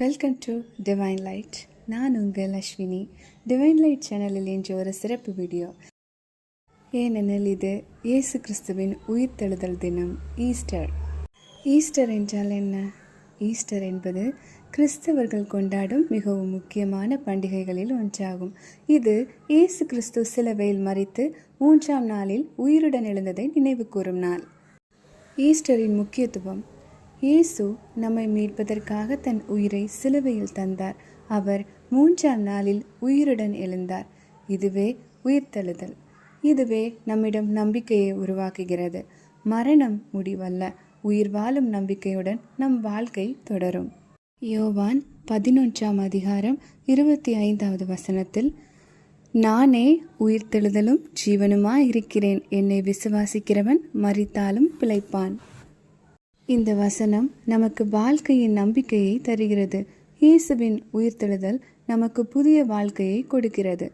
Welcome to divine light நான் உங்கள் Ashwini. Divine light சேனலில் இன்று ஒரு சிறப்பு வீடியோ ஏனெனில் இது இயேசு கிறிஸ்துவின் உயிர்த்தெழுதல் தினம் ஈஸ்டர் ஈஸ்டர் என்றால் என்ன? ஈஸ்டர் என்பது கிறிஸ்தவர்கள் கொண்டாடும் மிகவும் முக்கியமான பண்டிகைகளில் ஒன்றாகும். இது இயேசு கிறிஸ்து சிலவையில் மறித்து மூன்றாம் நாளில் உயிருடன் எழுந்ததை நினைவு கூறும் நாள். ஈஸ்டரின் முக்கியத்துவம் இயேசு நம்மை மீட்பதற்காக தன் உயிரை சிலுவையில் தந்தார். அவர் மூன்றாம் நாளில் உயிருடன் எழுந்தார். இதுவே உயிர்த்தெழுதல். இதுவே நம்மிடம் நம்பிக்கையை உருவாக்குகிறது. மரணம் முடிவல்ல. உயிர் வாழும் நம்பிக்கையுடன் நம் வாழ்க்கை தொடரும். யோவான் பதினொன்றாம் அதிகாரம் இருபத்தி ஐந்தாவது வசனத்தில் நானே உயிர்த்தெழுதலும் ஜீவனுமாய் இருக்கிறேன் என்னை விசுவாசிக்கிறவன் மறித்தாலும் பிழைப்பான். இந்த வசனம் நமக்கு வாழ்க்கையின் நம்பிக்கையை தருகிறது. இயேசுவின் உயிர்த்தெழுதல் நமக்கு புதிய வாழ்க்கையை கொடுக்கிறது.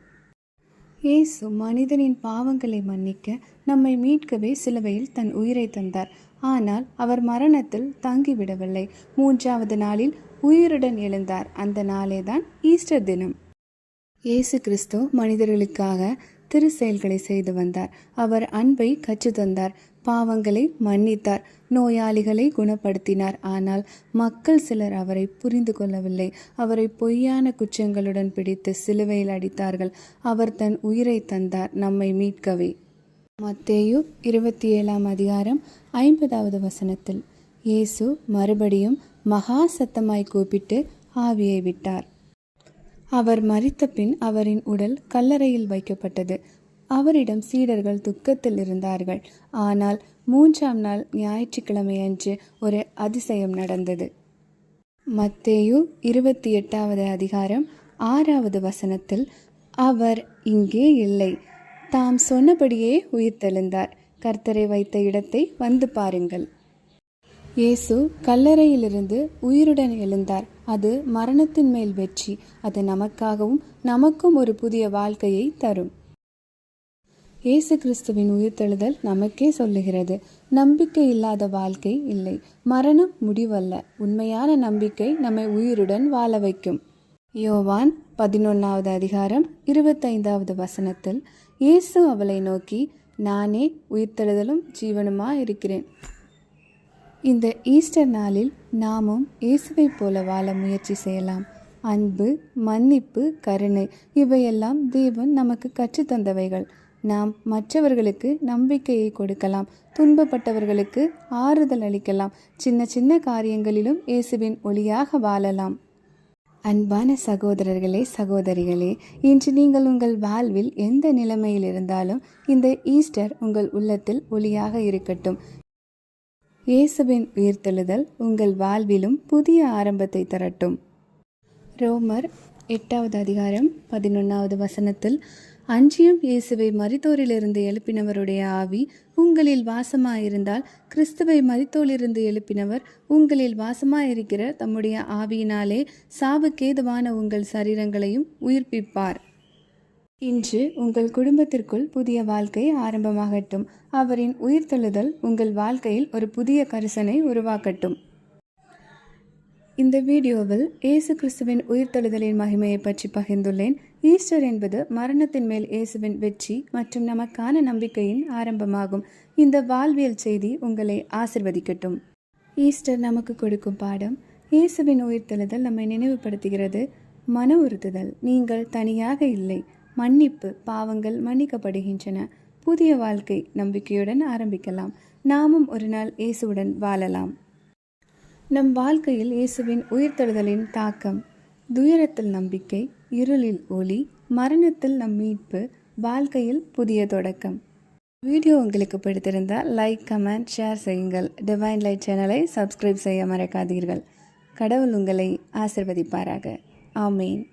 இயேசு மனிதனின் பாவங்களை மன்னிக்க நம்மை மீட்கவே சிலுவையில் தன் உயிரை தந்தார். ஆனால் அவர் மரணத்தில் தங்கிவிடவில்லை. மூன்றாவது நாளில் உயிருடன் எழுந்தார். அந்த நாளேதான் ஈஸ்டர் தினம். இயேசு கிறிஸ்து மனிதர்களுக்காக திரு செயல்களை செய்து வந்தார். அவர் அன்பை கற்றுத்தந்தார். பாவங்களை மன்னித்தார் நோயாளிகளை குணப்படுத்தினார். ஆனால் மக்கள் சிலர் அவரை புரிந்து கொள்ளவில்லை. அவரை பொய்யான குற்றங்களுடன் பிடித்து சிலுவையில் அடித்தார்கள். அவர் தன் உயிரை தந்தார். நம்மை மீட்கவே. மத்தேயு இருபத்தி ஏழாம் அதிகாரம் ஐம்பதாவது வசனத்தில் இயேசு மறுபடியும் மகா சத்தமாய் கூப்பிட்டு ஆவியை விட்டார். அவர் மறித்த பின் அவரின் உடல் கல்லறையில் வைக்கப்பட்டது. அவரிடம் சீடர்கள் துக்கத்தில் இருந்தார்கள். ஆனால் மூன்றாம் நாள் ஞாயிற்றுக்கிழமை அன்று ஒரு அதிசயம் நடந்தது. மத்தேயு இருபத்தி எட்டாவது அதிகாரம் ஆறாவது வசனத்தில் அவர் இங்கே இல்லை. தாம் சொன்னபடியே உயிர்த்தெழுந்தார். கர்த்தரை வைத்த இடத்தை வந்து பாருங்கள். இயேசு கல்லறையிலிருந்து உயிருடன் எழுந்தார். அது மரணத்தின் மேல் வெற்றி. அது நமக்காகவும் நமக்கும் ஒரு புதிய வாழ்க்கையை தரும். இயேசு கிறிஸ்துவின் உயிர்த்தெழுதல் நமக்கே சொல்லுகிறது. நம்பிக்கை இல்லாத வாழ்க்கை இல்லை. மரணம் முடிவல்ல. உண்மையான நம்பிக்கை நம்மை உயிருடன் வாழ வைக்கும். யோவான் பதினொன்றாவது அதிகாரம் இருபத்தைந்தாவது வசனத்தில் இயேசு அவளை நோக்கி நானே உயிர்த்தெழுதலும் ஜீவனுமா இருக்கிறேன் இந்த ஈஸ்டர் நாளில் நாமும் இயேசுவைப் போல வாழ முயற்சி செய்யலாம். அன்பு மன்னிப்பு கருணை இவையெல்லாம் தேவன் நமக்கு கற்றுத்தந்தவைகள். நாம் மற்றவர்களுக்கு நம்பிக்கையை கொடுக்கலாம். துன்பப்பட்டவர்களுக்கு ஆறுதல் அளிக்கலாம். சின்ன சின்ன காரியங்களிலும் இயேசுவின் ஒளியாக வாழலாம். அன்பான சகோதரர்களே சகோதரிகளே இன்று நீங்கள் உங்கள் வாழ்வில் எந்த நிலைமையில் இருந்தாலும் இந்த ஈஸ்டர் உங்கள் உள்ளத்தில் ஒளியாக இருக்கட்டும். இயேசுவின் உயிர்த்தெழுதல் உங்கள் வாழ்விலும் புதிய ஆரம்பத்தை தரட்டும். ரோமர் எட்டாவது அதிகாரம் பதினொன்றாவது வசனத்தில் அஞ்சியும் இயேசுவை மரித்தோரிலிருந்து எழுப்பினவருடைய ஆவி உங்களில் வாசமாயிருந்தால் கிறிஸ்துவை மரித்தோரிலிருந்து எழுப்பினவர் உங்களில் வாசமாயிருக்கிற தம்முடைய ஆவியினாலே சாவுக்கேதுவான உங்கள் சரீரங்களையும் உயிர்ப்பிப்பார். இன்று உங்கள் குடும்பத்திற்குள் புதிய வாழ்க்கை ஆரம்பமாகட்டும். அவரின் உயிர்த்தெழுதல் உங்கள் வாழ்க்கையில் ஒரு புதிய கரிசனை உருவாக்கட்டும். இந்த வீடியோவில் இயேசு கிறிஸ்துவின் உயிர்த்தெழுதலின் மகிமையை பற்றி பகிர்ந்துள்ளேன். ஈஸ்டர் என்பது மரணத்தின் மேல் இயேசுவின் வெற்றி மற்றும் நமக்கான நம்பிக்கையின் ஆரம்பமாகும். இந்த வாழ்வியல் செய்தி உங்களை ஆசிர்வதிக்கட்டும். ஈஸ்டர் நமக்கு கொடுக்கும் பாடம் இயேசுவின் உயிர்த்தெழுதல் நம்மை நினைவுபடுத்துகிறது. மன உறுத்துதல் நீங்கள் தனியாக இல்லை மன்னிப்பு பாவங்கள் மன்னிக்கப்படுகின்றன. புதிய வாழ்க்கை நம்பிக்கையுடன் ஆரம்பிக்கலாம். நாமும் ஒரு நாள் இயேசுவுடன் வாழலாம். நம் வாழ்க்கையில் இயேசுவின் உயிர்த்தெழுதலின் தாக்கம் துயரத்தில் நம்பிக்கை இருளில் ஒளி மரணத்தில் நம் மீட்பு வாழ்க்கையில் புதிய தொடக்கம். வீடியோ உங்களுக்கு பிடித்திருந்தால் லைக் கமெண்ட் ஷேர் செய்யுங்கள். டிவைன் லைட் சேனலை சப்ஸ்கிரைப் செய்ய மறக்காதீர்கள். கடவுள் உங்களை ஆசிர்வதிப்பாராக. ஆமீன்.